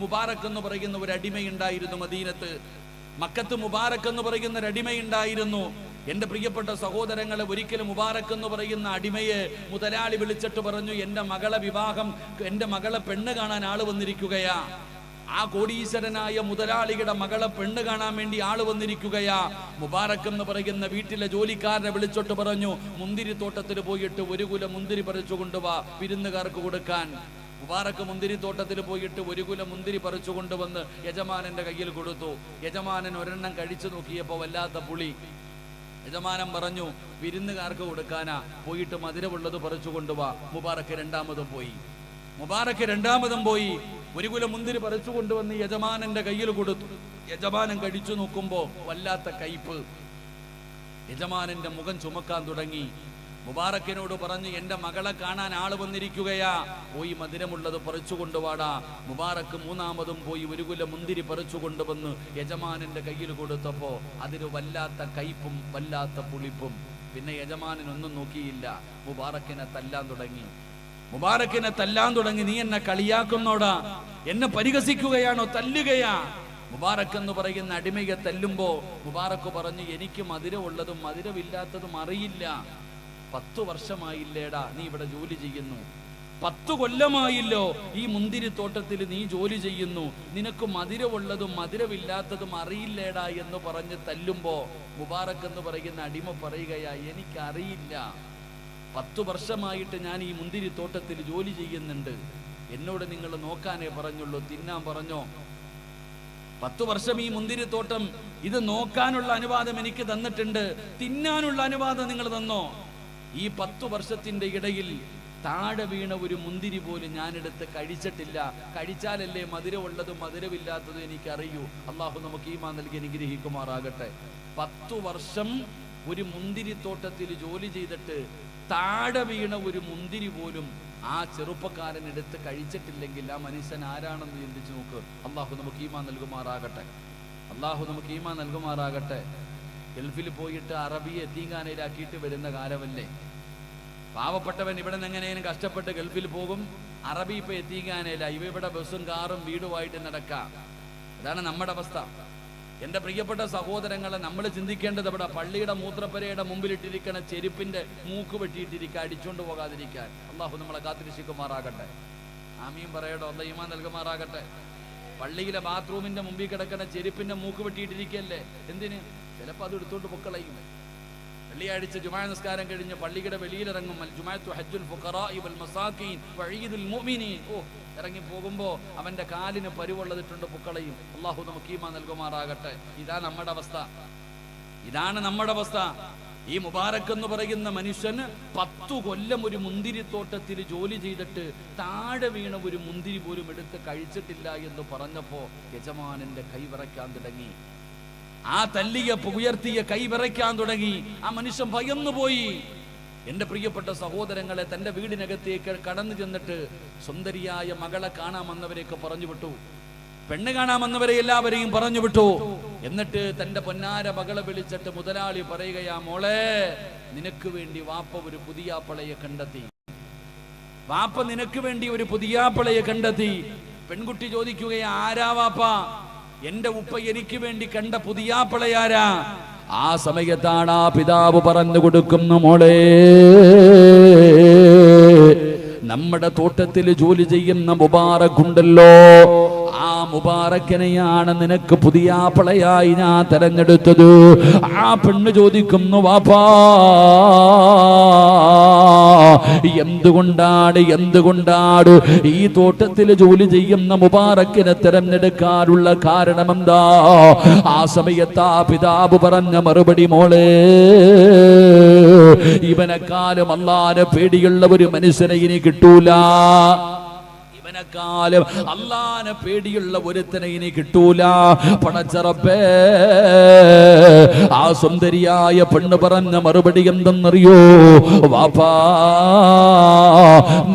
മുബാറക് എന്ന് പറയുന്ന ഒരു അടിമയുണ്ടായിരുന്നു മദീനത്ത്. മക്കത്ത് മുബാറക്ക് എന്ന് പറയുന്ന ഒരു അടിമയുണ്ടായിരുന്നു. എന്റെ പ്രിയപ്പെട്ട സഹോദരങ്ങളെ ഒരിക്കലും മുബാറക്ക് എന്ന് പറയുന്ന അടിമയെ മുതലാളി വിളിച്ചിട്ട് പറഞ്ഞു എന്റെ മകളെ വിവാഹം എന്റെ മകളെ പെണ്ണ് കാണാൻ ആൾ വന്നിരിക്കുകയാ. ആ കോടീശ്വരനായ മുതലാളിയുടെ മകളെ പെണ്ണ് കാണാൻ വേണ്ടി ആൾ വന്നിരിക്കുകയാ. മുബാറക്ക് എന്ന് പറയുന്ന വീട്ടിലെ ജോലിക്കാരനെ വിളിച്ചോട്ട് പറഞ്ഞു മുന്തിരിത്തോട്ടത്തിൽ പോയിട്ട് ഒരു കുല മുന്തിരി പറിച്ചു കൊണ്ടുവാ വിരുന്നുകാർക്ക് കൊടുക്കാൻ. മുബാറക്ക് മുന്തിരിത്തോട്ടത്തിൽ പോയിട്ട് ഒരു കുല മുന്തിരി പറിച്ചു കൊണ്ടുവന്ന് യജമാനന്റെ കയ്യിൽ കൊടുത്തു. യജമാനൻ ഒരെണ്ണം കഴിച്ചു നോക്കിയപ്പോൾ വല്ലാത്ത പുളി. യജമാനം പറഞ്ഞു വിരുന്നുകാർക്ക് കൊടുക്കാനാ. പോയിട്ട് മധുരമുള്ളത് പറിച്ചു കൊണ്ടുവാ മുബാറക്ക് രണ്ടാമതും പോയി. മുബാറക്ക് രണ്ടാമതും പോയി. ഒരു കുല മുന്തിരി പറിച്ചു കൊണ്ടുവന്ന് യജമാനന്റെ കയ്യിൽ കൊടുത്തു. യജമാനൻ കഴിച്ചു നോക്കുമ്പോ വല്ലാത്ത കയ്പ്. യജമാനന്റെ മുഖം ചുമക്കാൻ തുടങ്ങി. മുബാറക്കിനോട് പറഞ്ഞു എന്റെ മകളെ കാണാൻ ആൾ വന്നിരിക്കുകയാ. പോയി മധുരമുള്ളത് പറിച്ചു കൊണ്ടുവാടാ. മുബാറക്ക് മൂന്നാമതും പോയി ഒരു കുല മുന്തിരി പറിച്ചു കൊണ്ടുവന്ന് യജമാനന്റെ കയ്യിൽ കൊടുത്തപ്പോൾ അതിന് വല്ലാത്ത കയ്പും വല്ലാത്ത പുളിപ്പും. പിന്നെ യജമാനൻ ഒന്നും നോക്കിയില്ല. മുബാറക്കിനെ തല്ലാൻ തുടങ്ങി. മുബാറക്കിനെ തല്ലാൻ തുടങ്ങി. നീ എന്നെ കളിയാക്കുന്നോടാ. എന്നെ പരിഹസിക്കുകയാണോ? തല്ലുകയാ. മുബാറക്ക് എന്ന് പറയുന്ന അടിമയെ തല്ലുമ്പോ മുബാറക്ക് പറഞ്ഞു എനിക്ക് മധുരമുള്ളതും മധുരമില്ലാത്തതും അറിയില്ല. പത്തു വർഷമായില്ലേടാ നീ ഇവിടെ ജോലി ചെയ്യുന്നു. പത്തു കൊല്ലമായില്ലോ ഈ മുന്തിരിത്തോട്ടത്തിൽ നീ ജോലി ചെയ്യുന്നു. നിനക്ക് മധുരമുള്ളതും മധുരമില്ലാത്തതും അറിയില്ലേടാ എന്ന് പറഞ്ഞ് തല്ലുമ്പോ മുബാറക്ക് എന്ന് പറയുന്ന അടിമ പറയുകയാ എനിക്കറിയില്ല. പത്തു വർഷമായിട്ട് ഞാൻ ഈ മുന്തിരിത്തോട്ടത്തിൽ ജോലി ചെയ്യുന്നുണ്ട്. എന്നോട് നിങ്ങൾ നോക്കാനേ പറഞ്ഞുള്ളൂ. തിന്നാൻ പറഞ്ഞോ? പത്തു വർഷം ഈ മുന്തിരിത്തോട്ടം ഇത് നോക്കാനുള്ള അനുവാദം എനിക്ക് തന്നിട്ടുണ്ട്. തിന്നാനുള്ള അനുവാദം നിങ്ങൾ തന്നോ? ഈ പത്തു വർഷത്തിന്റെ ഇടയിൽ താഴെ വീണ ഒരു മുന്തിരി പോലും ഞാനെടുത്ത് കഴിച്ചിട്ടില്ല. കഴിച്ചാലല്ലേ മധുരമുള്ളതും മധുരമില്ലാത്തതും എനിക്ക് അറിയൂ അള്ളാഹു നമുക്ക് ഈ മാ നൽകി അനുഗ്രഹിക്കുമാറാകട്ടെ. പത്തു വർഷം ഒരു മുന്തിരിത്തോട്ടത്തിൽ ജോലി ചെയ്തിട്ട് താഴെ വീണ ഒരു മുന്തിരി പോലും ആ ചെറുപ്പക്കാരൻ എടുത്ത് കഴിച്ചിട്ടില്ലെങ്കിൽ ആ മനുഷ്യൻ ആരാണെന്ന് ചിന്തിച്ചു നോക്ക്. അള്ളാഹു നമുക്ക് ഈമാ നൽകുമാറാകട്ടെ. അള്ളാഹു നമുക്ക് ഈമാ നൽകുമാറാകട്ടെ. ഗൾഫിൽ പോയിട്ട് അറബിയെ തീങ്കാനയിലാക്കിയിട്ട് വരുന്ന കാലമല്ലേ? പാവപ്പെട്ടവൻ ഇവിടെ നിന്ന് എങ്ങനെയും കഷ്ടപ്പെട്ട് ഗൾഫിൽ പോകും അറബി ഇപ്പൊ എത്തിക്കാനേല ഇവ ഇവിടെ ബസ്സും കാറും വീടുമായിട്ട് നടക്കാം. അതാണ് നമ്മുടെ അവസ്ഥ. എന്റെ പ്രിയപ്പെട്ട സഹോദരങ്ങളെ നമ്മൾ ചിന്തിക്കേണ്ടത് ഇവിടെ പള്ളിയുടെ മൂത്രപ്പരയുടെ മുമ്പിലിട്ടിരിക്കണ ചെരുപ്പിന്റെ മൂക്ക് വെട്ടിയിട്ടിരിക്കുക അടിച്ചുകൊണ്ട് പോകാതിരിക്കാൻ. അള്ളാഹു നമ്മളെ കാത്തിരിശിക്കുമാറാകട്ടെ ആമിയും പറയടോ അല്ല ഈമാൻ നൽകുമാറാകട്ടെ. പള്ളിയിലെ ബാത്റൂമിന്റെ മുമ്പിൽ കിടക്കുന്ന ചെരുപ്പിന്റെ മൂക്ക് വെട്ടിയിട്ടിരിക്കല്ലേ എന്തിന്? ചിലപ്പോൾ അത് എടുത്തുകൊണ്ട് പൊക്കളയും. വെള്ളിയാഴ്ച ജുമാ നിസ്കാരം കഴിഞ്ഞ് പള്ളിയുടെ വെളിയിലിറങ്ങും. ഓ ഇറങ്ങി പോകുമ്പോൾ അവന്റെ കാലിന് പരിവുള്ളതിട്ടുണ്ട് പൊക്കളയും. അള്ളാഹു നമുക്ക് ഈമ നൽകുമാറാകട്ടെ. ഇതാ നമ്മുടെ അവസ്ഥ. ഇതാണ് നമ്മുടെ അവസ്ഥ. ഈ മുബാറക് എന്ന് പറയുന്ന മനുഷ്യന് പത്തു കൊല്ലം ഒരു മുന്തിരിത്തോട്ടത്തിൽ ജോലി ചെയ്തിട്ട് താഴെ വീണ ഒരു മുന്തിരി പോലും എടുത്ത് കഴിച്ചിട്ടില്ല എന്ന് പറഞ്ഞപ്പോ യജമാനന്റെ കൈവിറയ്ക്കാൻ തുടങ്ങി. ആ തല്ലിയ ഉയർത്തിയ കൈ വിറയ്ക്കാൻ തുടങ്ങി. ആ മനുഷ്യൻ ഭയന്നുപോയി. എന്റെ പ്രിയപ്പെട്ട സഹോദരങ്ങളെ തന്റെ വീടിനകത്തേക്ക് കടന്നു ചെന്നിട്ട് സുന്ദരിയായ മകളെ കാണാമെന്നവരെയൊക്കെ പറഞ്ഞു വിട്ടു. പെണ്ണ് കാണാമെന്നവരെ എല്ലാവരെയും പറഞ്ഞു വിട്ടു. എന്നിട്ട് തന്റെ പൊന്നാര മകളെ വിളിച്ചിട്ട് മുതലാളി പറയുകയാ മോളെ നിനക്ക് വേണ്ടി വാപ്പ ഒരു പുതിയാപ്പളയെ കണ്ടെത്തി. വാപ്പ നിനക്ക് വേണ്ടി ഒരു പുതിയാപ്പളയെ കണ്ടെത്തി. പെൺകുട്ടി ചോദിക്കുകയാ ആരാ വാപ്പ? എന്റെ ഉപ്പ എനിക്ക് വേണ്ടി കണ്ട പുതിയാപ്പിളയാരാ ആ സമയത്താണ് ആ പിതാവ് പറഞ്ഞു കൊടുക്കുന്നു മോളെ. നമ്മുടെ തോട്ടത്തിൽ ജോലി ചെയ്യുന്ന മുബാറക്കുണ്ടല്ലോ. മുബാറക്കിനെയാണ് നിനക്ക് പുതിയ പുതിയാപ്പളയായി ഞാൻ തെരഞ്ഞെടുത്തത്. ആ പെണ്ണ് ചോദിക്കുന്നു വാപ്പാ എന്തുകൊണ്ടാണ് എന്തുകൊണ്ടാണ് ഈ തോട്ടത്തിൽ ജോലി ചെയ്യുന്ന മുബാറക്കിനെ തെരഞ്ഞെടുക്കാനുള്ള കാരണം എന്താ ആ സമയത്ത് ആ പിതാവ് പറഞ്ഞ മറുപടി മോളെ ഇവനെക്കാലും അല്ലാതെ പേടിയുള്ള ഒരു മനുഷ്യനെ ഇനി കിട്ടൂല. ഇവനെക്കാലം അള്ളാനെ പേടിയുള്ള ഒരുത്തനെ ഇനി കിട്ടൂല. പടച്ചറപ്പേ ആ സുന്ദരിയായ പെണ്ണ് പറഞ്ഞ മറുപടി എന്തെന്നറിയോ? വാപ്പാ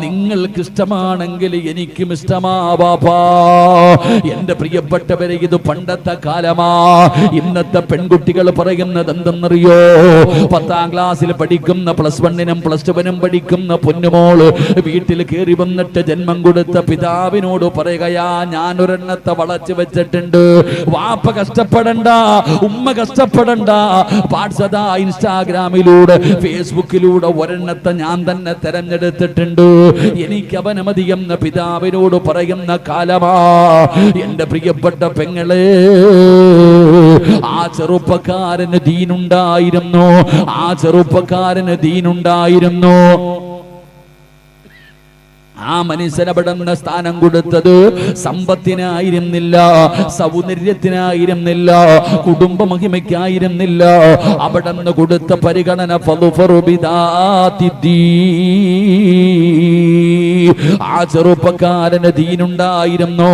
നിങ്ങൾക്ക് ഇഷ്ടമാണെങ്കിൽ എനിക്കും ഇഷ്ടമാ വാപ്പാ. എന്റെ പ്രിയപ്പെട്ടവരെ ഇത് പണ്ടത്തെ കാലമാ. ഇന്നത്തെ പെൺകുട്ടികൾ പറയുന്നത് എന്തെന്നറിയോ? പത്താം ക്ലാസ്സിൽ പഠിക്കുന്ന പ്ലസ് വണ്ണിനും പ്ലസ് ടുവിനും പഠിക്കുന്ന പൊന്നുമോൾ വീട്ടിൽ കയറി വന്നിട്ട് ജന്മം കൊടുത്ത പിതാവിനോട് പറയുകയാ ഞാൻ ഒരെണ്ണത്തെ വളച്ചു വെച്ചിട്ടുണ്ട്. വാപ്പ കഷ്ടപ്പെടണ്ട ഉമ്മ കഷ്ടപ്പെടണ്ട. പാട്സത ഇൻസ്റ്റാഗ്രാമിലൂടെ ഫേസ്ബുക്കിലൂടെ ഒരെണ്ണത്തെ ഞാൻ തന്നെ തെരഞ്ഞെടുത്തിട്ടുണ്ട്. എനിക്ക് അവനമതിയെന്ന പിതാവിനോട് പറയുന്ന കാലമാ. എന്റെ പ്രിയപ്പെട്ട പെങ്ങളെ ആ ചെറുപ്പക്കാരന് ദീനുണ്ടായിരുന്നു. ആ ചെറുപ്പക്കാരന് ദീനുണ്ടായിരുന്നു. ആ മനുഷ്യനവിടുന്ന സ്ഥാനം കൊടുത്തത് സമ്പത്തിനായിരുന്നില്ല സൗന്ദര്യത്തിനായിരുന്നില്ല കുടുംബ മഹിമയ്ക്കായിരുന്നില്ല അവിടുന്ന് കൊടുത്ത പരിഗണന. ആ ചെറുപ്പക്കാരന് ദീനുണ്ടായിരുന്നു.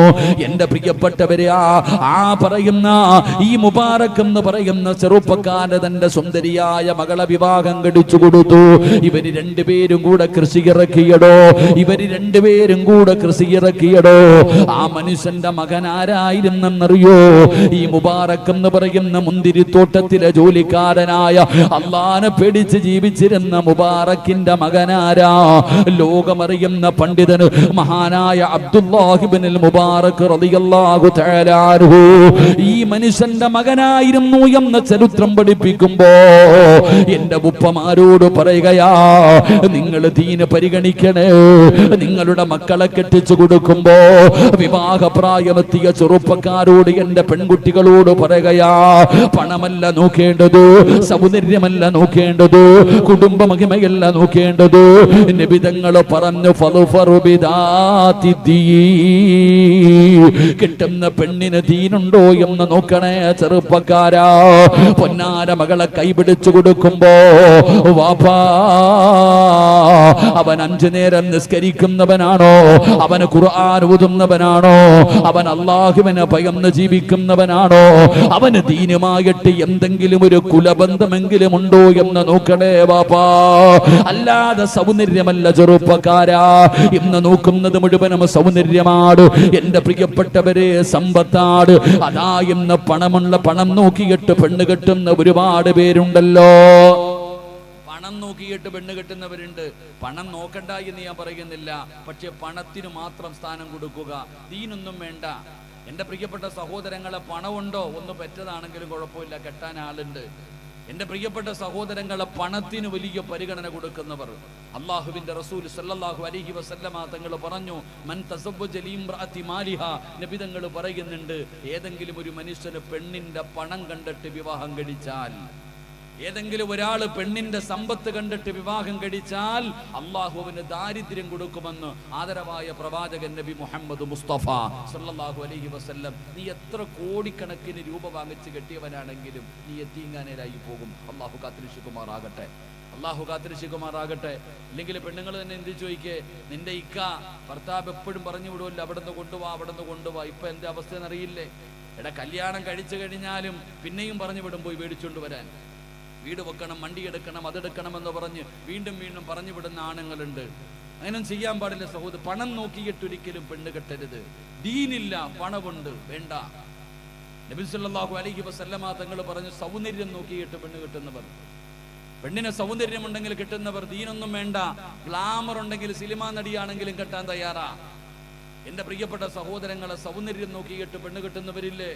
എന്റെ പ്രിയപ്പെട്ടവരെ ആ ആ പറയുന്ന ഈ മുബാറക് എന്ന് പറയുന്ന ചെറുപ്പക്കാരൻ തന്റെ സുന്ദരിയായ മകളെ വിവാഹം കടിച്ചു കൊടുത്തു. ഇവർ രണ്ടുപേരും കൂടെ കൃഷി ഇറക്കിയടോ. ഇവർ രണ്ടുപേരും കൂടെ കൃഷി ഇറക്കിയടോ. ആ മനുഷ്യന്റെ മകൻ ആരായിരുന്നെന്നറിയോ? ഈ മുബാറക് എന്ന് പറയുന്ന മുന്തിരിത്തോട്ടത്തിലെ ജോലിക്കാരനായ അള്ളാനെ പേടിച്ച് ജീവിച്ചിരുന്ന മുബാറക്കിന്റെ മകനാരാ ലോകമറിയുന്ന പണ്ഡിതന് മഹാനായ അബ്ദുല്ലാഹിബിനിൽ മുബാറക് റളിയല്ലാഹു തആല ഈ മനുഷ്യന്റെ മകനായിരുന്നു എന്ന ചരിത്രം പഠിപ്പിക്കുമ്പോ എന്റെ ഉപ്പമാരോട് പറയുകയാ നിങ്ങൾ ദീന് പരിഗണിക്കണേ നിങ്ങളുടെ മക്കളെ കെട്ടിച്ചു കൊടുക്കുമ്പോ വിവാഹപ്രായമെത്തിയ ചെറുപ്പക്കാരോട് എന്റെ പെൺകുട്ടികളോട് പറയുകയാ പണമല്ല നോക്കേണ്ടത് സൗന്ദര്യമല്ല നോക്കേണ്ടത് കുടുംബ മഹിമയല്ല നോക്കേണ്ടത് നിബിതങ്ങൾ പറഞ്ഞു. കിട്ടുന്ന പെണ്ണിന് ദീനുണ്ടോ എന്ന് നോക്കണേ ചെറുപ്പക്കാരാ പൊന്നാര മകളെ കൈപിടിച്ചു കൊടുക്കുമ്പോ വാപ്പാ അവൻ അഞ്ചു നേരം നിസ്കരിക്കുന്നവനാണോ അവന് ഖുർആൻ ഓതുന്നവനാണോ? അവൻ അള്ളാഹുവിനെ ഭയന്ന് ജീവിക്കുന്നവനാണോ? അവന് ദീനമായിട്ട് എന്തെങ്കിലും ഒരു കുലബന്ധമെങ്കിലും ഉണ്ടോ എന്ന് നോക്കണേ ബാപ്പാ. അല്ലാതെ സൗന്ദര്യമല്ല ചെറുപ്പക്കാരാ. ഇന്ന് നോക്കുന്നത് മുഴുവനും സൗന്ദര്യമാണ്. എന്റെ പ്രിയപ്പെട്ടവരെ സമ്പത്താട് അതാ ഇന്ന് പണമുള്ള പണം നോക്കിയിട്ട് പെണ്ണ് കെട്ടുന്ന ഒരുപാട് പേരുണ്ടല്ലോ. പണം നോക്കിയിട്ട് പെണ്ണ് കെട്ടുന്നവരുണ്ട്. പണം നോക്കണ്ട എന്ന് ഞാൻ പറയുന്നില്ല. പക്ഷെ പണത്തിന് മാത്രം സ്ഥാനം കൊടുക്കുക. ദീനൊന്നും വേണ്ട. എന്റെ പ്രിയപ്പെട്ട സഹോദരങ്ങളെ പണമുണ്ടോ? ഒന്ന് പെറ്റതാണെങ്കിലും കുഴപ്പമില്ല. കെട്ടാൻ ആളുണ്ട്. എന്റെ പ്രിയപ്പെട്ട സഹോദരങ്ങളെ പണത്തിന് വലിയ പരിഗണന കൊടുക്കുന്നവർ. അള്ളാഹുവിന്റെ റസൂൽ സല്ലല്ലാഹു അലൈഹി വസല്ലമ തങ്ങൾ പറഞ്ഞു മൻ മാലിഹ. നബി തങ്ങൾ പറയുന്നുണ്ട് ഏതെങ്കിലും ഒരു മനുഷ്യന് പെണ്ണിന്റെ പണം കണ്ടിട്ട് വിവാഹം കഴിച്ചാൽ ഏതെങ്കിലും ഒരാൾ പെണ്ണിന്റെ സമ്പത്ത് കണ്ടിട്ട് വിവാഹം കഴിച്ചാൽ അള്ളാഹുവിന് ദാരിദ്ര്യം കൊടുക്കുമെന്ന് ആദരവായ പ്രവാചകൻ നബി മുഹമ്മദ് മുസ്തഫ സല്ലല്ലാഹു അലൈഹി വസ്ല്ലം നീ എത്ര കോടിക്കണക്കിന് രൂപ വാങ്ങിച്ച് കെട്ടിയവനാണെങ്കിലും നീ എത്തിങ്ങാനേരായി പോകും. അള്ളാഹു കാത്തിരിശുകുമാറാകട്ടെ അള്ളാഹു കാത്തിരിശുകുമാറാകട്ടെ ഇല്ലെങ്കിൽ പെണ്ണുങ്ങൾ തന്നെ എന്ത് ചോദിക്കേ? നിന്റെ ഇക്ക ഭർത്താവ് എപ്പോഴും പറഞ്ഞു വിടുമല്ലോ അവിടെ നിന്ന് കൊണ്ടുപോവാ അവിടെ നിന്ന് കൊണ്ടുപോവാ ഇപ്പൊ എന്റെ അവസ്ഥ എന്നറിയില്ലേ എടാ കല്യാണം കഴിച്ചു കഴിഞ്ഞാലും പിന്നെയും പറഞ്ഞു വിടും പോയി മേടിച്ചുകൊണ്ട് വരാൻ. വീട് വെക്കണം വണ്ടി എടുക്കണം അതെടുക്കണം എന്ന് പറഞ്ഞ് വീണ്ടും വീണ്ടും പറഞ്ഞു വിടുന്ന ആണുങ്ങളുണ്ട്. അങ്ങനെ ചെയ്യാൻ പാടില്ല സഹോദരൻ പണം നോക്കിയിട്ടൊരിക്കലും പെണ്ണ് കെട്ടരുത് ദീനില്ല പണമുണ്ട് വേണ്ട. നബി അലഹി അലൈഹി വസല്ലമ തങ്ങൾ പറഞ്ഞു സൗന്ദര്യം നോക്കിയിട്ട് പെണ്ണ് കെട്ടുന്നവർ പെണ്ണിന് സൗന്ദര്യമുണ്ടെങ്കിൽ കിട്ടുന്നവർ ദീനൊന്നും വേണ്ട. ഗ്ലാമർ ഉണ്ടെങ്കിൽ സിനിമാ നടിയാണെങ്കിലും കെട്ടാൻ തയ്യാറാ. എന്റെ പ്രിയപ്പെട്ട സഹോദരങ്ങളെ സൗന്ദര്യം നോക്കിയിട്ട് പെണ്ണ് കെട്ടുന്നവരില്ലേ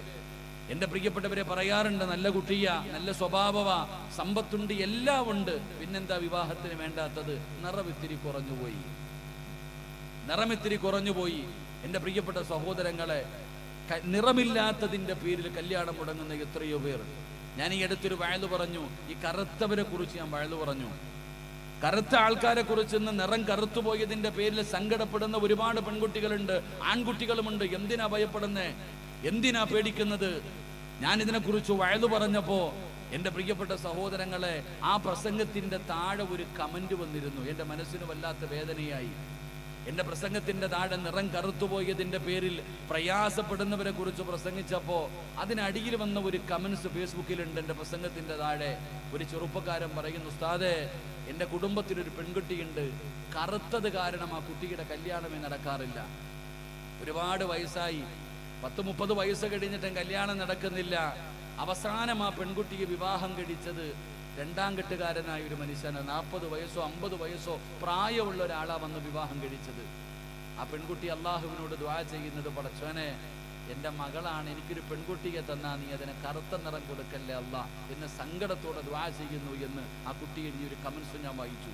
എന്റെ പ്രിയപ്പെട്ടവരെ പറയാറുണ്ട് നല്ല കുട്ടിയ നല്ല സ്വഭാവവ സമ്പത്തുണ്ട് എല്ലാം ഉണ്ട്. പിന്നെന്താ വിവാഹത്തിന് വേണ്ടാത്തത്? നിറമിത്തിരി കുറഞ്ഞുപോയി. നിറമിത്തിരി കുറഞ്ഞുപോയി. എന്റെ പ്രിയപ്പെട്ട സഹോദരങ്ങളെ നിറമില്ലാത്തതിന്റെ പേരിൽ കല്യാണം മുടങ്ങുന്ന എത്രയോ പേർ ഞാൻ ഈ അടുത്തൊരു വയലു പറഞ്ഞു ഈ കറുത്തവരെ കുറിച്ച് ഞാൻ വയലു പറഞ്ഞു. കറുത്ത ആൾക്കാരെ കുറിച്ച് ഇന്ന് നിറം കറുത്തുപോയതിന്റെ പേരിൽ സങ്കടപ്പെടുന്ന ഒരുപാട് പെൺകുട്ടികളുണ്ട് ആൺകുട്ടികളുമുണ്ട്. എന്തിനാ ഭയപ്പെടുന്നേ? എന്തിനാ പേടിക്കുന്നത്? ഞാൻ ഇതിനെക്കുറിച്ച് വയലു പറഞ്ഞപ്പോ എന്റെ പ്രിയപ്പെട്ട സഹോദരങ്ങളെ ആ പ്രസംഗത്തിന്റെ താഴെ ഒരു കമന്റ് വന്നിരുന്നു. എന്റെ മനസ്സിന് വല്ലാത്ത വേദനയായി. എന്റെ പ്രസംഗത്തിന്റെ താഴെ നിറം കറുത്തുപോയതിന്റെ പേരിൽ പ്രയാസപ്പെടുന്നവരെ കുറിച്ച് പ്രസംഗിച്ചപ്പോൾ അതിനടിയിൽ വന്ന ഒരു കമൻസ് ഫേസ്ബുക്കിലുണ്ട് എന്റെ പ്രസംഗത്തിന്റെ താഴെ. ഒരു ചെറുപ്പക്കാരൻ പറയുന്നു ഉസ്താദെ എന്റെ കുടുംബത്തിൽ ഒരു പെൺകുട്ടിയുണ്ട്. കറുത്തത് കാരണം ആ കുട്ടിയുടെ കല്യാണമേ നടക്കാറില്ല. ഒരുപാട് വയസ്സായി. പത്ത് മുപ്പത് വയസ്സ് കഴിഞ്ഞിട്ടും കല്യാണം നടക്കുന്നില്ല. അവസാനം ആ പെൺകുട്ടിയെ വിവാഹം കഴിച്ചത് രണ്ടാം കെട്ടുകാരനായ ഒരു മനുഷ്യനെ നാൽപ്പത് വയസ്സോ അമ്പത് വയസ്സോ പ്രായമുള്ള ഒരാളാ വന്ന് വിവാഹം കഴിച്ചത്. ആ പെൺകുട്ടി അള്ളാഹുവിനോട് ദ്വാ ചെയ്യുന്നത് പടച്ചോനെ എന്റെ മകളാണ് എനിക്കൊരു പെൺകുട്ടിയെ തന്നാ നീ അതിനെ കറുത്ത നിറം കൊടുക്കല്ലേ അല്ല എന്ന് സങ്കടത്തോടെ ദ്വാ ചെയ്യുന്നു എന്ന് ആ കുട്ടി എഴുതിയൊരു കമൻസ് ഞാൻ വായിച്ചു.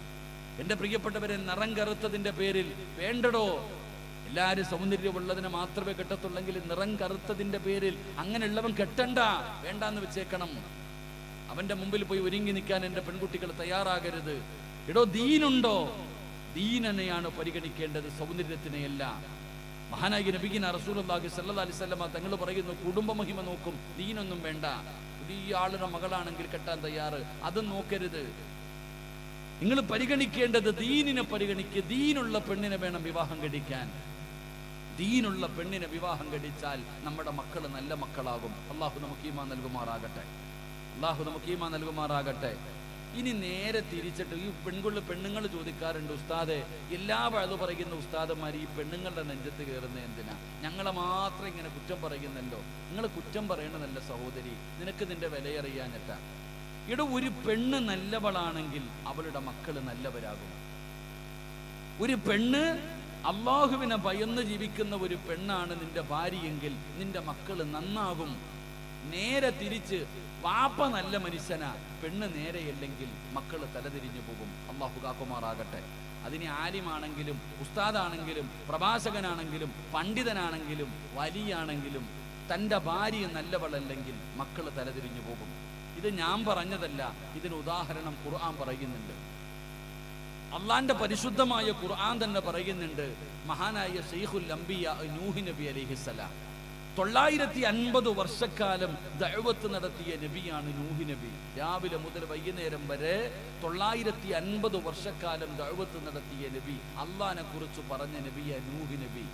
എന്റെ പ്രിയപ്പെട്ടവരെ നിറം കറുത്തതിന്റെ പേരിൽ വേണ്ടടോ? എല്ലാവരും സൗന്ദര്യമുള്ളതിനെ മാത്രമേ കെട്ടത്തുള്ളെങ്കിൽ നിറം കറുത്തതിന്റെ പേരിൽ അങ്ങനെയുള്ളവൻ കെട്ടണ്ട വേണ്ടാന്ന് വെച്ചേക്കണം. അവന്റെ മുമ്പിൽ പോയി ഒരുങ്ങി നിൽക്കാൻ എന്റെ പെൺകുട്ടികൾ തയ്യാറാകരുത്. എടോ ദീനുണ്ടോ? ദീനനെയാണ് പരിഗണിക്കേണ്ടത് സൗന്ദര്യത്തിനെയല്ല. മഹാനായി നബിഗിന റസൂലി സല്ലല്ലാഹു അലൈഹി വസല്ലമ തങ്ങൾ പറയുന്നു കുടുംബമഹിമ നോക്കും ദീനൊന്നും വേണ്ട. പുതിയ ആളുടെ മകളാണെങ്കിൽ കെട്ടാൻ തയ്യാറ്. അതും നോക്കരുത്. നിങ്ങൾ പരിഗണിക്കേണ്ടത് ദീനിനെ പരിഗണിക്കുക ദീനുള്ള പെണ്ണിനെ വേണം വിവാഹം കഴിക്കാൻ. ദീനുള്ള പെണ്ണിനെ വിവാഹം കഴിച്ചാൽ നമ്മുടെ മക്കൾ നല്ല മക്കളാകും. അള്ളാഹു നമുക്ക് ഈമാ നൽകുമാറാകട്ടെ. അള്ളാഹു നമുക്ക് ഈമാ നൽകുമാറാകട്ടെ. ഇനി നേരെ തിരിച്ചിട്ട് ഈ പെൺകുള്ള പെണ്ണുങ്ങൾ ചോദിക്കാറുണ്ട് ഉസ്താദെ എല്ലാ വഴുതു പറയുന്ന ഉസ്താദന്മാർ ഈ പെണ്ണുങ്ങളുടെ നെഞ്ചത്ത് കയറുന്ന എന്തിനാ? ഞങ്ങളെ മാത്രം ഇങ്ങനെ കുറ്റം പറയുന്നല്ലോ നിങ്ങൾ കുറ്റം പറയണതല്ല സഹോദരി നിനക്ക് നിന്റെ വിലയറിയാഞ്ഞിട്ടാ. ഇവിടെ ഒരു പെണ്ണ് നല്ലവളാണെങ്കിൽ അവളുടെ മക്കൾ നല്ലവരാകും. ഒരു പെണ്ണ് അള്ളാഹുവിനെ ഭയന്ന് ജീവിക്കുന്ന ഒരു പെണ്ണാണ് നിന്റെ ഭാര്യയെങ്കിൽ നിന്റെ മക്കൾ നന്നാകും. നേരെ തിരിച്ച് വാപ്പ നല്ല മനുഷ്യനാ. പെണ്ണ് നേരെയല്ലെങ്കിൽ മക്കൾ തലതിരിഞ്ഞു പോകും. അള്ളാഹു കാക്കുമാറാകട്ടെ. അതിന് ആലിമാണെങ്കിലും ഉസ്താദാണെങ്കിലും പ്രഭാഷകനാണെങ്കിലും പണ്ഡിതനാണെങ്കിലും വലിയാണെങ്കിലും തന്റെ ഭാര്യ നല്ലവളല്ലെങ്കിൽ മക്കൾ തലതിരിഞ്ഞു പോകും. ഇത് ഞാൻ പറഞ്ഞതല്ല ഇതിന് ഉദാഹരണം ഖുർആൻ പറയുന്നുണ്ട്. അള്ളാന്റെ പരിശുദ്ധമായ ഖുർആൻ തന്നെ പറയുന്നുണ്ട് മഹാനായ ഷെയ്ഖുൽ അംബിയ നൂഹ് നബി അലിഹിസലാം തൊള്ളായിരത്തി അൻപത് വർഷക്കാലം ദഅവത്ത് നടത്തിയ നബിയാണ് നൂഹി നബി. രാവിലെ മുതൽ വൈകുന്നേരം വരെ തൊള്ളായിരത്തി അൻപത് വർഷക്കാലം ദഅവത്ത് നടത്തിയ നബി. അള്ളഹാനെ കുറിച്ച് പറഞ്ഞ നബിയ നൂഹി നബി.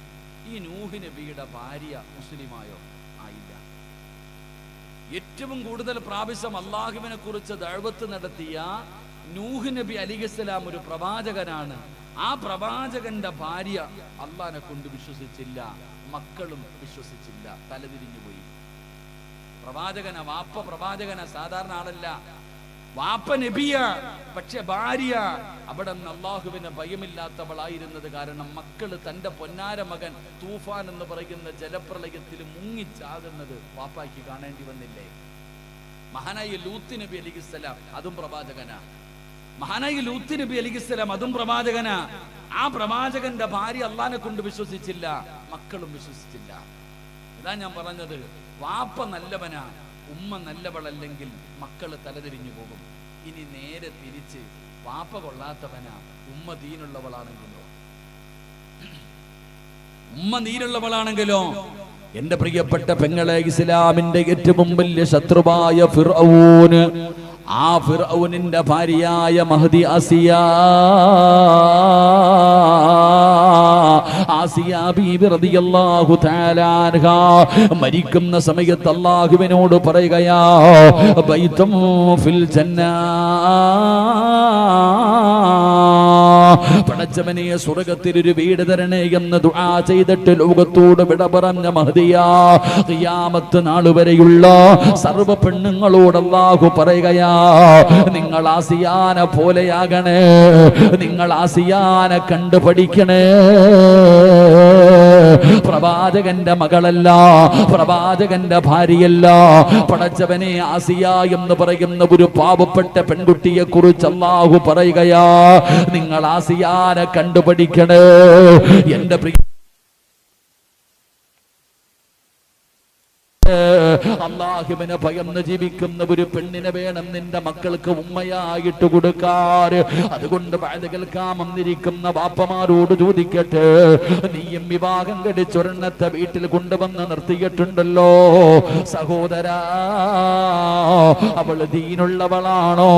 ഈ നൂഹി നബിയുടെ ഭാര്യ മുസ്ലിമായോ? ആയില്ല. ഏറ്റവും കൂടുതൽ പ്രാവശ്യം അള്ളാഹുവിനെ കുറിച്ച് ദഴവത്ത് നടത്തിയ നൂഹ് നബി അലിഖലാം ഒരു പ്രവാചകനാണ്. ആ പ്രവാചകന്റെ ഭാര്യ അള്ളഹാനെ കൊണ്ട് വിശ്വസിച്ചില്ല. മക്കളും വിശ്വസിച്ചില്ല. തലതിരിഞ്ഞു പോയി. പ്രവാചകന വാപ്പ പ്രവാചകന സാധാരണ ആളല്ല. വാപ്പ നബിയ പക്ഷെ ഭാര്യ. അവിടെ നിന്ന് അള്ളാഹുവിന് ഭയമില്ലാത്തവളായിരുന്നത് കാരണം മക്കൾ തന്റെ പൊന്നാര മകൻ തൂഫാൻ എന്ന് പറയുന്ന ജലപ്രളയത്തിൽ മുങ്ങിച്ചാകുന്നത് വാപ്പാക്കി കാണേണ്ടി വന്നില്ലേ? മഹാനായ ലൂത്ത് നബി അലിഖിസ്സലാം അതും പ്രവാചകനാ. മഹാനായ ലൂത്ത് നബി അലിഖിസ്ലാം അതും പ്രവാചകനാ. ആ പ്രവാചകന്റെ ഭാര്യ അള്ളാനെ കൊണ്ട് വിശ്വസിച്ചില്ല മക്കളും വിശ്വസിച്ചില്ല. ഇതാ ഞാൻ പറഞ്ഞത് വാപ്പ നല്ലവനാ ഉമ്മ നല്ലവളല്ലെങ്കിൽ മക്കൾ തലതിരിഞ്ഞു പോകും. ഇനി നേരെ തിരിച്ച് വാപ്പ കൊള്ളാത്തവനാ ഉമ്മ ദീനുള്ളവളാണെങ്കിലോ? ഉമ്മ നീരുള്ളവളാണെങ്കിലോ എന്റെ പ്രിയപ്പെട്ട പെങ്ങളെ ഇസ്ലാമിന്റെ ഏറ്റവും വലിയ ശത്രുവായ ഫിർഔന് ആ ഫിറൌനിന്റെ ഭാര്യയായ മഹദി ആസിയ. ആസിയ ബീബി റളിയല്ലാഹു തആല അൻഹ. മരിക്കുന്ന സമയത്ത് അല്ലാഹുവിനോട് പറയുകയാ ബൈത്തും ഫിൽ ജന്ന. പടച്ചവനെ സ്വർഗത്തിൽ ഒരു വീട് തരണേ എന്ന് ദുആ ചെയ്തിട്ട് ലോകത്തോട് വിട പറഞ്ഞ മഹദിയാ ഖിയാമത്ത് നാൾ വരെയുള്ള സർവ പെണ്ണുങ്ങളോട് അല്ലാഹു പറയുകയാ നിങ്ങൾ ആസിയാന പോലെയാകണേ നിങ്ങൾ ആസിയാനെ കണ്ടു പഠിക്കണേ പ്രവാചകന്റെ മകളല്ല പ്രവാചകന്റെ ഭാര്യയല്ല. പടച്ചവനെ ആസിയ എന്ന് പറയുന്ന ഒരു പാവപ്പെട്ട പെൺകുട്ടിയെ കുറിച്ച് അള്ളാഹു പറയുകയാ നിങ്ങൾ ആസിയാനെ കണ്ടുപഠിക്കണേ എന്റെ പ്രിയ അള്ളാഹുവിനെ ഭയന്ന് ജീവിക്കുന്ന ഒരു പെണ്ണിനെ വേണം നിന്റെ മക്കൾക്ക് ഉമ്മയായിട്ട് കൊടുക്കാറ് അതുകൊണ്ട് വയത് വന്നിരിക്കുന്ന ബാപ്പമാരോട് ചോദിക്കട്ടെ നീയും വിവാഹം കടിച്ചൊരെണ്ണത്തെ വീട്ടിൽ കൊണ്ടുവന്ന് നിർത്തിയിട്ടുണ്ടല്ലോ. സഹോദരാ അവൾ ദീനുള്ളവളാണോ?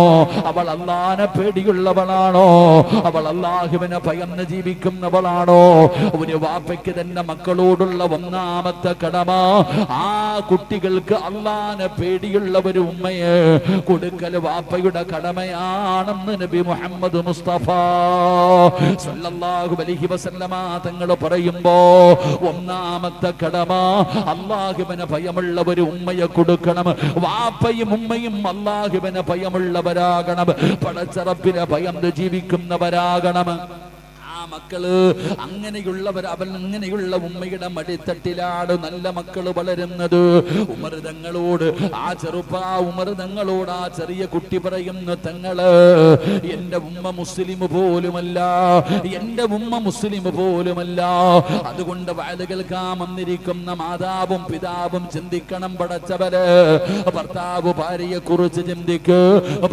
അവൾ അള്ളാനെ പേടിയുള്ളവളാണോ? അവൾ അള്ളാഹുവിനെ ഭയന്ന് ജീവിക്കുന്നവളാണോ? ഒരു വാപ്പയ്ക്ക് തന്നെ മക്കളോടുള്ള ഒന്നാമത്തെ കടമ ആ കുട്ടികൾക്ക് അള്ളാനെ പേടിയുള്ള ഒരു ഉമ്മയെ കൊടുക്കൽ വാപ്പയുടെ കടമയാണെന്ന് നബി മുഹമ്മദ് മുസ്തഫ സല്ലല്ലാഹു അലൈഹി വസല്ലമ തങ്ങൾ പറയുമ്പോ ഒന്നാമത്തെ കടമ അള്ളാഹുവിനെ ഭയമുള്ള ഒരു ഉമ്മയെ കൊടുക്കണം. വാപ്പയും ഉമ്മയും അള്ളാഹുവിനെ ഭയമുള്ളവരാകണം. പടച്ചറപ്പിനെ ഭയന്ന് ജീവിക്കുന്നവരാകണം. മക്കൾ അങ്ങനെയുള്ളവർ അവൻ അങ്ങനെയുള്ള ഉമ്മയുടെ മടിത്തട്ടിലാണ് നല്ല മക്കൾ വളരുന്നത്. ഉമർ തങ്ങളോട് ആ ചെറുപ്പ ഉമർ തങ്ങളോട് ആ ചെറിയ കുട്ടി പറയുന്നു തങ്ങൾ എന്റെ ഉമ്മ മുസ്ലിം പോലുമല്ല എന്റെ ഉമ്മ മുസ്ലിം പോലുമല്ല. അതുകൊണ്ട് വയത് കേൾക്കാൻ വന്നിരിക്കുന്ന മാതാവും പിതാവും ചിന്തിക്കണം പടച്ചവര്. ഭർത്താവ് ഭാര്യയെ കുറിച്ച് ചിന്തിക്ക്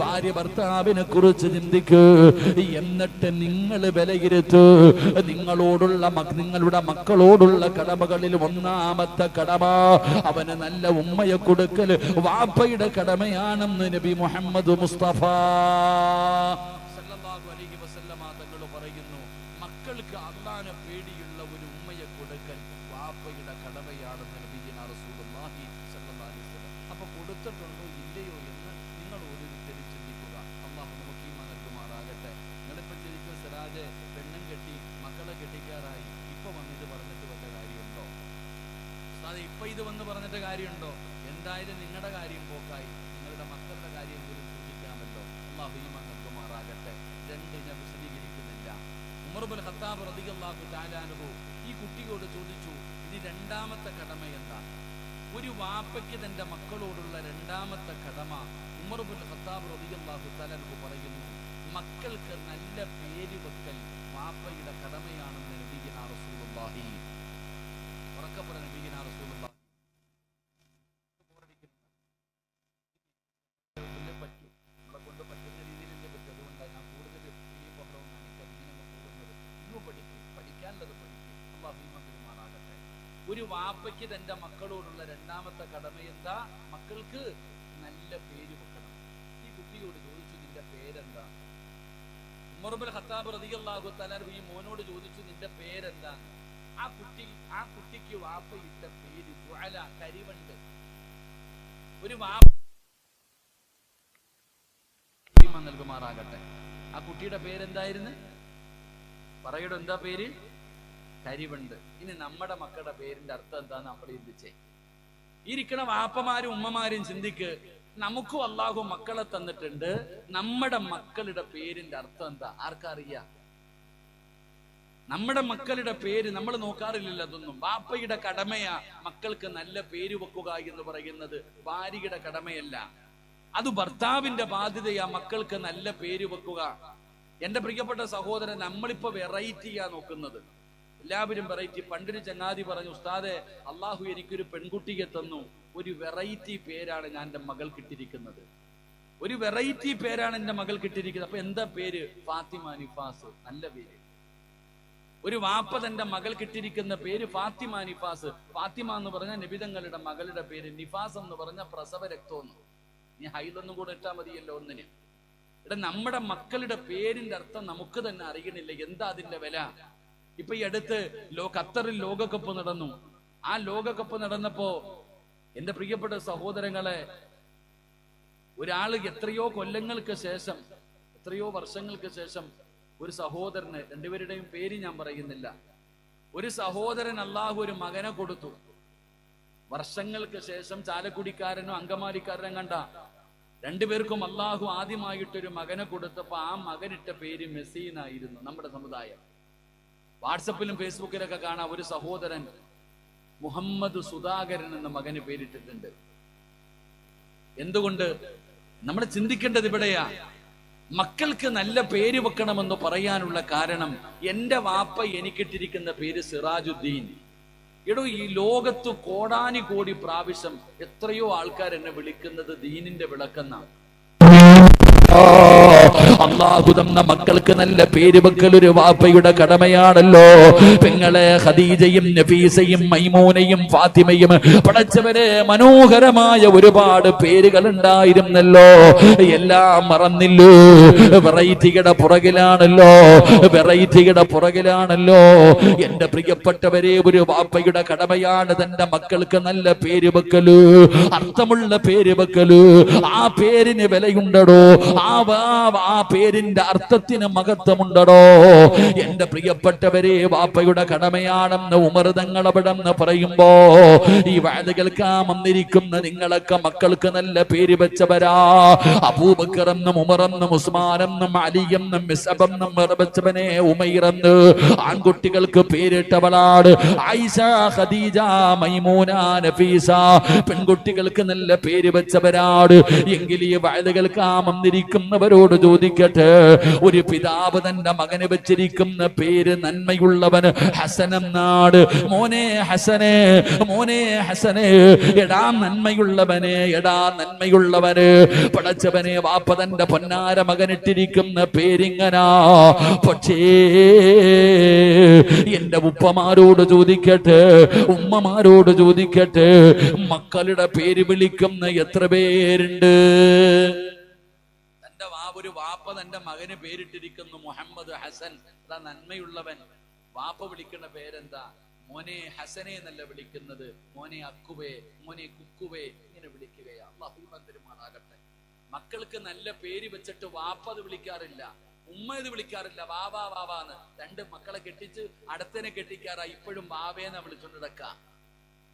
ഭാര്യ ഭർത്താവിനെ കുറിച്ച് ചിന്തിക്ക്. എന്നിട്ട് നിങ്ങൾ വിലയിരുത്ത് നിങ്ങളോടുള്ള നിങ്ങളുടെ മക്കളോടുള്ള കടമകളിൽ ഒന്നാമത്തെ കടമ അവന് നല്ല ഉമ്മയെ കൊടുക്കൽ വാപ്പയുടെ കടമയാണെന്ന് നബി മുഹമ്മദ് മുസ്തഫ സല്ലല്ലാഹു അലൈഹി വസല്ലമ തങ്ങൾ പറയുന്നു മക്കൾക്ക് അള്ളാനെ പേടിയുള്ള ഒരു ഉമ്മയെ കൊടുക്കൽ വാപ്പയുടെ കടമയാണെന്ന് നബിയിന റസൂലുള്ളാഹി സ്വല്ലല്ലാഹു അലൈഹി വസല്ലം അപ്പൊ കൊടുത്തിട്ടുണ്ടോ ഇല്ലയോ എന്ന് നിങ്ങൾ ഓരോരുത്തരും ചിന്തിക്കുക അള്ളാഹു നമുക്ക് ഈ നൽകുമാറാകട്ടെ നിങ്ങളിപ്പോൾ ശരിക്കും സിറാജ് പെണ്ണും കെട്ടി മക്കളെ കെട്ടിക്കാറായി ഇപ്പൊ വന്നിത് പറഞ്ഞിട്ട് വല്ല കാര്യമുണ്ടോ ഉസ്താദേ, ഇപ്പൊ ഇത് വന്ന് പറഞ്ഞിട്ട് കാര്യമുണ്ടോ? എന്തായാലും നിങ്ങളുടെ കാര്യം പോക്കായി. നിങ്ങളുടെ മക്കളുടെ കാര്യം പോലും സൂചിക്കാമല്ലോ അള്ളാഹു ഈ മാറാകട്ടെ. രണ്ട് ഞാൻ വിശദീകരിക്കുന്നില്ല. ഉമർബുൽ ഹത്താബ് റളിയല്ലാഹു തആലാനുഹു ഈ കുട്ടിയോട് ചോദിച്ചു ഇനി രണ്ടാമത്തെ കടമ എന്താ? ഒരു വാപ്പയ്ക്ക് തന്റെ മക്കളോടുള്ള രണ്ടാമത്തെ കടമ ഉമർബുൽ ഹത്താബ് റളിയല്ലാഹു തആലാനുഹു പറയുന്നു. മക്കൾക്ക് നല്ല പേര് വെക്കൽ വാപ്പയുടെ കടമയാണെന്ന് നബിയിന റസൂലുള്ളാഹി ഉറക്കപ്പെടാൻ നബിയിന റസൂലുള്ളാഹി ഇല്ലേ പറ്റൂ നമ്മളെ കൊണ്ട് പറ്റുന്ന രീതിയിലല്ലേ പറ്റും അതുകൊണ്ടാണ് ഞാൻ കൂടുതൽ ഈ ബഹളവും കാണിക്കാൻ ഇങ്ങനെ പോകുന്നത് ഇന്നും പഠിക്കും പഠിക്കാനുള്ളത് പഠിക്കും അള്ളാഹു ഈമാൻ പെരുമാറാകട്ടെ ഒരു വാപ്പയ്ക്ക് തന്റെ മക്കളോടുള്ള രണ്ടാമത്തെ കടമ എന്താ? മക്കൾക്ക് നല്ല പേര് വെക്കണം. ഈ കുട്ടിയോട് ചോദിച്ചു നിന്റെ പേരെന്താ? ഉമർബുൽ ഖത്താബ് റതിയല്ലാഹു തലർബ് ഈ മോനോട് ചോദിച്ചു നിന്റെ പേരെന്താ? ആ കുട്ടി ആ കുട്ടിക്ക് വാപ്പ ഇട്ട പേര് ജുഅല കരിവണ്ട്. ഒരു വാപ്പ നൽകുമാറാകട്ടെ. ആ കുട്ടിയുടെ പേരെന്തായിരുന്നു? പറയുടെ എന്താ പേര്? കരിവണ്ട്. ഇനി നമ്മുടെ മക്കളുടെ പേരിന്റെ അർത്ഥം എന്താ നമ്മൾ ചിന്തിച്ചേ ഇരിക്കണ വാപ്പമാരും ഉമ്മമാരും ചിന്തിക്ക് നമുക്കും അള്ളാഹു മക്കളെ തന്നിട്ടുണ്ട്. നമ്മുടെ മക്കളുടെ പേരിന്റെ അർത്ഥം എന്താ? ആർക്കറിയാം? നമ്മുടെ മക്കളുടെ പേര് നമ്മൾ നോക്കാറില്ലല്ലോ അതൊന്നും. വാപ്പയുടെ കടമയാ മക്കൾക്ക് നല്ല പേര് വെക്കുക എന്ന് പറയുന്നത്. ഭാര്യയുടെ കടമയല്ല. അത് ഭർത്താവിന്റെ ബാധ്യതയാ മക്കൾക്ക് നല്ല പേര് വെക്കുക. എന്റെ പ്രിയപ്പെട്ട സഹോദരൻ നമ്മളിപ്പോ വെറൈറ്റിയാ നോക്കുന്നത്. എല്ലാവരും വെറൈറ്റി പണ്ടൊരു ചങ്ങാതി പറഞ്ഞു ഉസ്താദെ അള്ളാഹു എനിക്കൊരു പെൺകുട്ടിയെ തന്നു. ഒരു വെറൈറ്റി പേരാണ് ഞാൻ എന്റെ മകൾ കിട്ടിയിരിക്കുന്നത്. ഒരു വെറൈറ്റി പേരാണ് എന്റെ മകൾ കിട്ടിയിരിക്കുന്നത്. അപ്പൊ എന്താ പേര്? ഫാത്തിമ നിഫാസ്. നല്ല പേര്. ഒരു വാപ്പ തന്റെ മകൾ കിട്ടിയിരിക്കുന്ന പേര് ഫാത്തിമ നിഫാസ്. ഫാത്തിമ എന്ന് പറഞ്ഞ നിബിതങ്ങളുടെ മകളുടെ പേര്. നിഫാസ് എന്ന് പറഞ്ഞ പ്രസവ രക്തം ഇനി ഹൈലൊന്നും കൂടെ ഇട്ടാ മതിയല്ലോ ഒന്നിന്. ഇവിടെ നമ്മുടെ മക്കളുടെ പേരിന്റെ അർത്ഥം നമുക്ക് തന്നെ അറിയണില്ല. എന്താ അതിന്റെ വില? ഇപ്പൊ ഈ അടുത്ത് ലോ ഖത്തറിൽ ലോകകപ്പ് നടന്നു. ആ ലോകകപ്പ് നടന്നപ്പോ എന്റെ പ്രിയപ്പെട്ട സഹോദരങ്ങളെ ഒരാൾ എത്രയോ കൊല്ലങ്ങൾക്ക് ശേഷം എത്രയോ വർഷങ്ങൾക്ക് ശേഷം ഒരു സഹോദരന് രണ്ടുപേരുടെയും പേര് ഞാൻ പറയുന്നില്ല. ഒരു സഹോദരൻ അള്ളാഹു ഒരു മകനെ കൊടുത്തു. വർഷങ്ങൾക്ക് ശേഷം ചാലക്കുടിക്കാരനും അങ്കമാലിക്കാരനും കണ്ട രണ്ടുപേർക്കും അള്ളാഹു ആദ്യമായിട്ടൊരു മകനെ കൊടുത്തപ്പോ ആ മകനിട്ട പേര് മെസ്സീനായിരുന്നു നമ്മുടെ സമുദായം. വാട്സപ്പിലും ഫേസ്ബുക്കിലൊക്കെ കാണാം ഒരു സഹോദരൻ മുഹമ്മദ് സുധാകരൻ എന്ന മകന് പേരിട്ടിട്ടുണ്ട്. എന്തുകൊണ്ട്? നമ്മൾ ചിന്തിക്കേണ്ടത് ഇവിടെയാ. മക്കൾക്ക് നല്ല പേര് വെക്കണമെന്ന് പറയാനുള്ള കാരണം എന്റെ വാപ്പ എനിക്കിട്ടിരിക്കുന്ന പേര് സിറാജുദ്ദീൻ. എടോ ഈ ലോകത്ത് കോടാനി കോടി പ്രാവശ്യം എത്രയോ ആൾക്കാർ എന്നെ വിളിക്കുന്നത് ദീനിന്റെ വിളക്കെന്നാണ്. അള്ളാഹു തന്ന മക്കൾക്ക് നല്ല പേര് വെക്കൽ ഒരു വാപ്പയുടെ കടമയാണല്ലോ. പെങ്ങളെ ഖദീജയും നഫീസയും മൈമൂനയും ഫാത്തിമയും പടച്ചവരെ മനോഹരമായ ഒരുപാട് പേരുകൾ ഉണ്ടായിരുന്നല്ലോ. എല്ലാം മറന്നില്ലേ? വെറൈറ്റിയുടെ പുറകിലാണല്ലോ. വെറൈറ്റിയുടെ പുറകിലാണല്ലോ. എന്റെ പ്രിയപ്പെട്ടവരെ ഒരു വാപ്പയുടെ കടമയാണ് തന്റെ മക്കൾക്ക് നല്ല പേര് വെക്കൽ അർത്ഥമുള്ള പേര് വെക്കൽ ആ പേരിന് വിലയുണ്ടടോ? ആ ആ പേരിന്റെ അർത്ഥത്തിന് മഹത്വമുണ്ടടോ. എന്റെ പ്രിയപ്പെട്ടവരെ വാപ്പയുടെ കടമയാണെന്ന് ഉമർ തങ്ങൾ അവിടെ പറയുമ്പോ ഈ വാഴ വന്നിരിക്കുന്ന നിങ്ങളൊക്കെ മക്കൾക്ക് നല്ല പേര് വെച്ചവരാ. അബൂബക്കറെന്നും ഉമറെന്നും ഉസ്മാനെന്നും അലിയെന്നും മിസബെന്നും വെച്ചവനെ ഉമയിറന്ന് ആൺകുട്ടികൾക്ക് പേരിട്ടവളാണ്. ആയിഷ ഖദീജ മൈമൂന നഫീസ പെൺകുട്ടികൾക്ക് നല്ല പേര് വെച്ചവരാണ്. എങ്കിൽ ഈ വാഴ കേൾക്കാൻ വന്നിരിക്കുന്നവരോട് ചോദിക്കട്ടെ. ഒരു പിതാവ് തന്റെ മകന് വെച്ചിരിക്കുന്ന പേര് നന്മയുള്ളവന് ഹസനം നാട് മോനെ ഹസനെ മോനെ ഹസനെ എടാ നന്മയുള്ളവനെ എടാ നന്മയുള്ളവന്. പടച്ചവനെ വാപ്പ തന്റെ പൊന്നാര മകനിട്ടിരിക്കുന്ന പേരിങ്ങനാ. പക്ഷേ എന്റെ ഉപ്പമാരോട് ചോദിക്കട്ടെ ഉമ്മമാരോട് ചോദിക്കട്ടെ മക്കളുടെ പേര് വിളിക്കുന്ന എത്ര പേരുണ്ട്? തന്റെ വാ ഒരു വാപ്പ തന്റെ മകന് പേരിട്ടിരിക്കുന്നു മുഹമ്മദ് ഹസൻ. അതാ നന്മയുള്ളവൻ. വാപ്പ വിളിക്കുന്ന പേരെന്താ? മോനെ ഹസനെ എന്നല്ല വിളിക്കുന്നത്? മോനെ അക്കുവേ മോനെ കുക്കുവേ ഇങ്ങനെ വിളിക്കുകയാ. അള്ളാഹു പെരുമാറാകട്ടെ മക്കൾക്ക് നല്ല പേര് വെച്ചിട്ട് വാപ്പ അത് വിളിക്കാറില്ല. ഉമ്മ ഇത് വിളിക്കാറില്ല. വാവാ വാവാന്ന് രണ്ട് മക്കളെ കെട്ടിച്ച് അടുത്തനെ കെട്ടിക്കാറാ. ഇപ്പോഴും വാവേന്ന വിളിച്ചോണ്ട്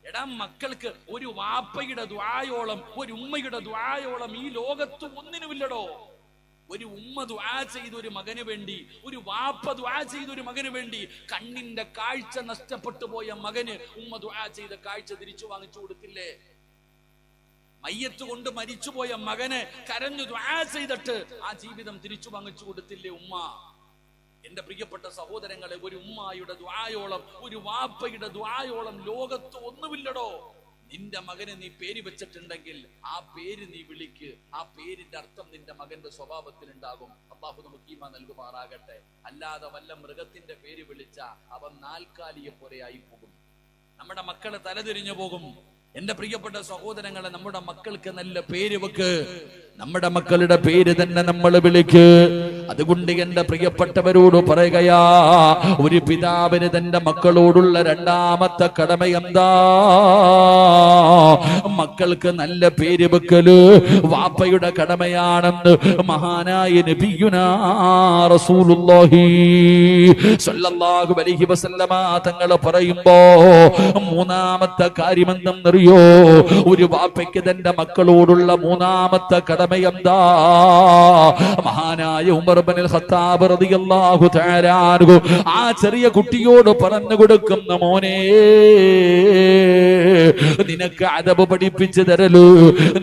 എടാ മക്കൾക്ക് ഒരു വാപ്പയുടെ ദ്വായോളം ഒരു ഉമ്മയുടെ ദ്വായോളം ഈ ലോകത്ത് ഒന്നിനുമില്ലടോ. ഒരു ഉമ്മ ദുആ ചെയ്ത ഒരു മകന് വേണ്ടി ഒരു വാപ്പ ദുആ ചെയ്ത ഒരു മകന് വേണ്ടി കണ്ണിന്റെ കാഴ്ച നഷ്ടപ്പെട്ടു പോയ മകന് ഉമ്മ ദുആ ചെയ്ത കാഴ്ച തിരിച്ചു വാങ്ങിച്ചു കൊടുത്തില്ലേ മയ്യത്ത് കൊണ്ട് മരിച്ചുപോയ മകനെ കരഞ്ഞു ദുആ ചെയ്തിട്ട് ആ ജീവിതം തിരിച്ചു വാങ്ങിച്ചു കൊടുത്തില്ലേ ഉമ്മ? എന്റെ പ്രിയപ്പെട്ട സഹോദരങ്ങളെ ഒരു ഉമ്മായുടെ ദ്വായോളം ഒരു വാപ്പയുടെ ദ്വായോളം ലോകത്ത് ഒന്നുമില്ലടോ. നിന്റെ മകന് നീ പേര് വെച്ചിട്ടുണ്ടെങ്കിൽ ആ പേര് നീ വിളിക്ക്. ആ പേരിന്റെ അർത്ഥം നിന്റെ മകന്റെ സ്വഭാവത്തിൽ ഉണ്ടാകും. അള്ളാഹു നമുക്ക് ഈമ നൽകുമാറാകട്ടെ. അല്ലാതെ വല്ല മൃഗത്തിന്റെ പേര് വിളിച്ച അവൻ നാൽക്കാലിയെ പോലെ ആയി പോകും നമ്മുടെ മക്കൾ തലതിരിഞ്ഞു പോകും. എന്റെ പ്രിയപ്പെട്ട സഹോദരങ്ങളെ നമ്മുടെ മക്കൾക്ക് നല്ല പേര് വെക്ക്. നമ്മുടെ മക്കളുടെ പേര് തന്നെ നമ്മൾ വിളിക്ക്. അതുകൊണ്ട് എന്റെ പ്രിയപ്പെട്ടവരോട് പറയുകയാ ഒരു പിതാവിന് തന്റെ മക്കളോടുള്ള രണ്ടാമത്തെ കടമ എന്താ? മക്കൾക്ക് നല്ല പേര് വെക്കൽ വാപ്പയുടെ കടമയാണെന്ന് മഹാനായ തങ്ങൾ പറയുമ്പോ മൂന്നാമത്തെ കാര്യം എന്തെന്നറിയോ? ഒരു വാപ്പയ്ക്ക് തന്റെ മക്കളോടുള്ള മൂന്നാമത്തെ കടമ എന്താ? മഹാനായ ഉമർ ഖത്താബ് ആ ചെറിയ കുട്ടിയോട് പറഞ്ഞു കൊടുക്കുന്ന മോനെ നിനക്ക് അദബ് പഠിപ്പിച്ചു തരലു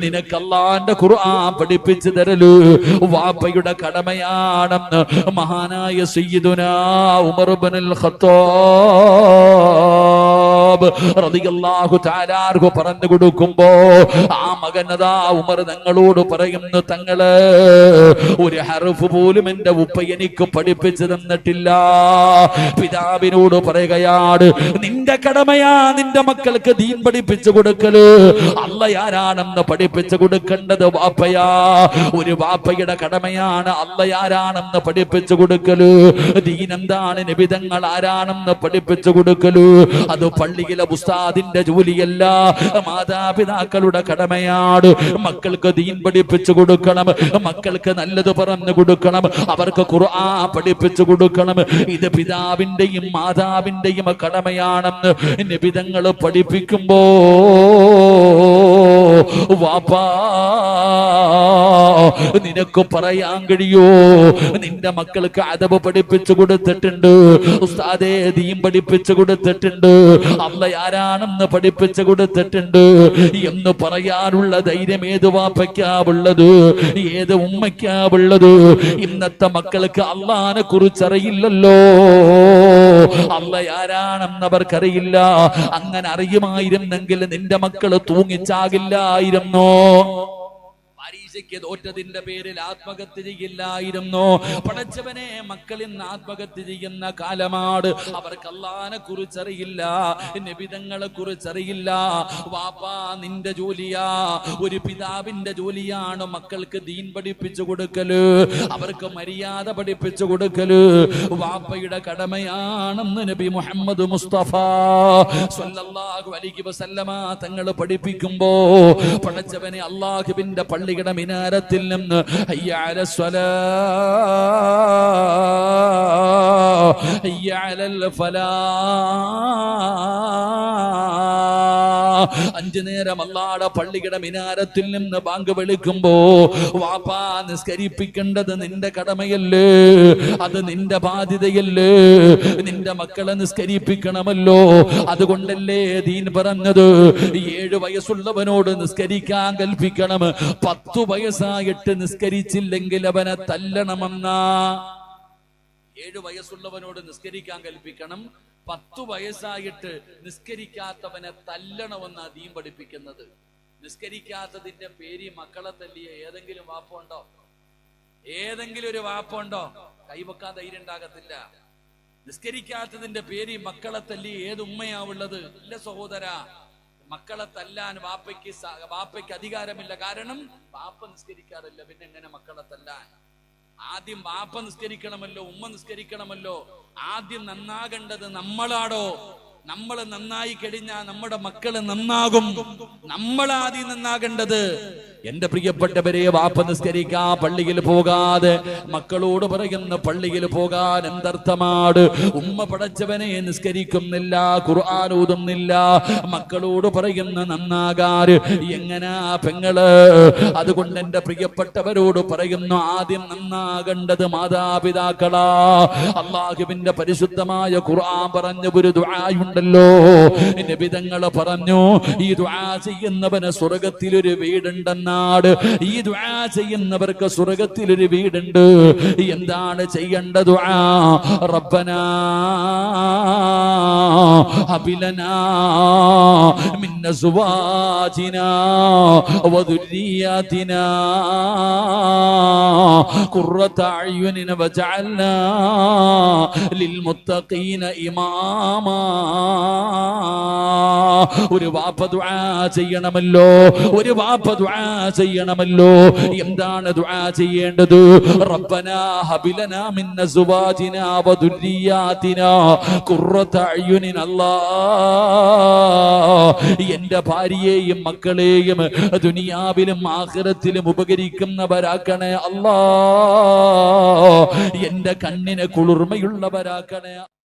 നിനക്ക് അള്ളാന്റെ ഖുർആൻ പഠിപ്പിച്ചു തരലു വാപ്പയുടെ കടമയാണെന്ന് മഹാനായ സയ്യിദുനാ ഉമർ ബിൻ പറഞ്ഞു കൊടുക്കുമ്പോ ആ മകനതാ ഉമർ തങ്ങളോട് പറയുന്നു തങ്ങൾ ഒരു ഹർഫ് പോലും എന്റെ ഉപ്പ എനിക്ക് പഠിപ്പിച്ചു തന്നിട്ടില്ല. പിതാവിനോട് പറയുകയാണ് നിന്റെ കടമയാ നിന്റെ മക്കൾക്ക് ദീൻ പഠിപ്പിച്ചു കൊടുക്കൽ. അല്ല ആരാണെന്ന് പഠിപ്പിച്ചു കൊടുക്കേണ്ടത് വാപ്പയാ. ഒരു വാപ്പയുടെ കടമയാണ് അല്ല ആരാണെന്ന് പഠിപ്പിച്ചു കൊടുക്കൽ. ദീൻ എന്താണ് നിബിതങ്ങൾ ആരാണെന്ന് പഠിപ്പിച്ചു കൊടുക്കൽ. അത് പള്ളിയിലെ ഉസ്താദിന്റെ ജോലിയല്ല. മാതാപിതാക്കളുടെ കടമയാണ്. മക്കൾക്ക് ദീൻ പഠിപ്പിച്ചു കൊടുക്കണം. മക്കൾക്ക് നല്ലത് പറഞ്ഞു കൊടുക്കണം. അവർക്ക് ഖുർആൻ പഠിപ്പിച്ചു കൊടുക്കണം. ഇത് പിതാവിന്റെയും മാതാവിന്റെയും കടമയാണെന്ന് നിബിതങ്ങൾ പഠിപ്പിക്കുമ്പോ വാപ്പാ നിനക്ക് പറയാൻ കഴിയോ? നിന്റെ മക്കൾക്ക് അതവ് പഠിപ്പിച്ചു കൊടുത്തിട്ടുണ്ട്. ഉസ്താദേ ദീൻ പഠിപ്പിച്ചു കൊടുത്തിട്ടുണ്ട്. അല്ല ആരാണെന്ന് പഠിപ്പിച്ചു കൊടുത്തിട്ടുണ്ട്. എന്ന് പറയാനുള്ള ധൈര്യം ഏത് വാപ്പയ്ക്കാവുള്ളത്? ഏത് ഉമ്മയ്ക്കാവുള്ളത്? ഇന്നത്തെ മക്കൾക്ക് അള്ളഹാനെ കുറിച്ചറിയില്ലല്ലോ. അല്ല ആരാണെന്ന് അവർക്കറിയില്ല അങ്ങനെ അറിയുമായിരുന്നെങ്കിൽ നിന്റെ മക്കൾ തൂങ്ങിച്ചാകില്ലായിരുന്നോ? പരീക്ഷയ്ക്ക് തോറ്റതിന്റെ പേരിൽ ആത്മഹത്യ ചെയ്യില്ലായിരുന്നു? പടച്ചവനെ മക്കൾ ഇന്ന് ആത്മഹത്യ ചെയ്യുന്ന കാലമാണ്. അവർക്ക് അള്ളാനെ കുറിച്ചറിയില്ല നിബിതങ്ങളെ കുറിച്ചറിയില്ല. വാപ്പാ നിന്റെ ജോലിയാ. ഒരു പിതാവിന്റെ ജോലിയാണ് മക്കൾക്ക് ദീൻ പഠിപ്പിച്ചു കൊടുക്കൽ. അവർക്ക് മര്യാദ പഠിപ്പിച്ചു കൊടുക്കൽ. വാപ്പയുടെ കടമയാണെന്ന് നബി മുഹമ്മദ് മുസ്തഫ സല്ലല്ലാഹു അലൈഹി വസല്ലമ തങ്ങൾ പഠിപ്പിക്കുമ്പോ പടച്ചവനെ അള്ളാഹുവിന്റെ പള്ളിയുടെ മിനാരത്തിൽ നിന്ന് ഹയ്യ അല സ്വലാ ഹയ്യ അലൽ ഫലാ. അഞ്ചു നേരം അല്ലാടെ പള്ളിയുടെ മിനാരത്തിൽ നിന്ന് ബാങ്ക് വിളിക്കുമ്പോ വാപ്പാ നിസ്കരിപ്പിക്കേണ്ടത് നിന്റെ കടമയല്ലേ? അത് നിന്റെ ബാധ്യതയല്ലേ? നിന്റെ മക്കളെ നിസ്കരിപ്പിക്കണമല്ലോ. അതുകൊണ്ടല്ലേ ദീൻ പറഞ്ഞത്? ഏഴ് വയസ്സുള്ളവനോട് നിസ്കരിക്കാൻ കൽപ്പിക്കണം. പത്തു വയസ്സായിട്ട് നിസ്കരിച്ചില്ലെങ്കിൽ അവനെ തല്ലണമെന്നാ? ഏഴ് വയസ്സുള്ളവനോട് നിസ്കരിക്കാൻ കൽപ്പിക്കണം. പത്തു വയസ്സായിട്ട് നിസ്കരിക്കാത്തവനെ തല്ലണമെന്നാ ദീൻ പഠിപ്പിക്കുന്നത്. നിസ്കരിക്കാത്തതിന്റെ പേര് മക്കളെ തല്ലിയ ഏതെങ്കിലും വാപ്പുണ്ടോ? ഏതെങ്കിലും ഒരു വാപ്പുണ്ടോ? കൈവക്കാൻ ധൈര്യം ഉണ്ടാകത്തില്ല നിസ്കരിക്കാത്തതിന്റെ പേര് മക്കളെ തല്ലി ഏത് ഉമ്മയാവുള്ളത് ഇല്ല സഹോദര മക്കളെ തല്ലാൻ വാപ്പയ്ക്ക് വാപ്പയ്ക്ക് അധികാരമില്ല. കാരണം വാപ്പ നിസ്കരിക്കാറില്ല. പിന്നെ എങ്ങനെ മക്കളെ തല്ലാൻ? ആദ്യം വാപ്പ നിസ്കരിക്കണമല്ലോ ഉമ്മ നിസ്കരിക്കണമല്ലോ. ആദ്യം നന്നാകേണ്ടത് നമ്മളാടോ. നമ്മൾ നന്നായി കഴിഞ്ഞാൽ നമ്മുടെ മക്കൾ നന്നാകും. നമ്മൾ ആദ്യം നന്നാകേണ്ടത് എന്റെ പ്രിയപ്പെട്ടവരെ വാപ്പ നിസ്കരിക്കാ പള്ളിയിൽ പോകാതെ മക്കളോട് പറയുന്ന പള്ളിയിൽ പോകാൻ എന്തർത്ഥമാണ്? ഉമ്മ പടച്ചവനെ നിസ്കരിക്കുന്നില്ല ഖുർആൻ ഓതുന്നില്ല മക്കളോട് പറയുന്ന നന്നാകാര് എങ്ങനാ പെങ്ങൾ? അതുകൊണ്ട് എന്റെ പ്രിയപ്പെട്ടവരോട് പറയുന്നു ആദ്യം നന്നാകേണ്ടത് മാതാപിതാക്കളാ. അള്ളാഹുവിന്റെ പരിശുദ്ധമായ ഖുർആൻ പറഞ്ഞ ഒരു ദുആയുണ്ടല്ലോ നിബിതങ്ങൾ പറഞ്ഞു ഈ ദുആ ചെയ്യുന്നവന് സ്വർഗത്തിലൊരു വീടുണ്ടെന്നാട്. ഈ ദുആ ചെയ്യുന്നവർക്ക് സ്വർഗത്തിലൊരു വീടുണ്ട്. എന്താണ് ചെയ്യേണ്ട ദുആ? റബ്ബനാ ഹബിലനാ മിൻ അസ്വാജിനാ വദുരിയാതിനാ ഖുർറത അയ്യുനിന വജഅൽനാ ലിൽമുത്തഖീന ഇമാമാ ഒരു വാപ്പ ദുആ ചെയ്യണമല്ലോ ഒരു വാപ്പ ദുആ ചെയ്യണമല്ലോ. എന്താണ് ദുആ ചെയ്യേണ്ടത്? റബ്ബനാ ഹബിലനാ മിൻ അസ്വാജിനാ വദുരിയാതിനാ. ഖുർറത അയ്യുനിൻ എന്റെ ഭാര്യയെയും മക്കളെയും ദുനിയാവിലും ആഖിറത്തിലും ഉപകരിക്കുന്നവരാക്കണേ അല്ലാ എന്റെ കണ്ണിന് കുളിർമയുള്ളവരാക്കണേ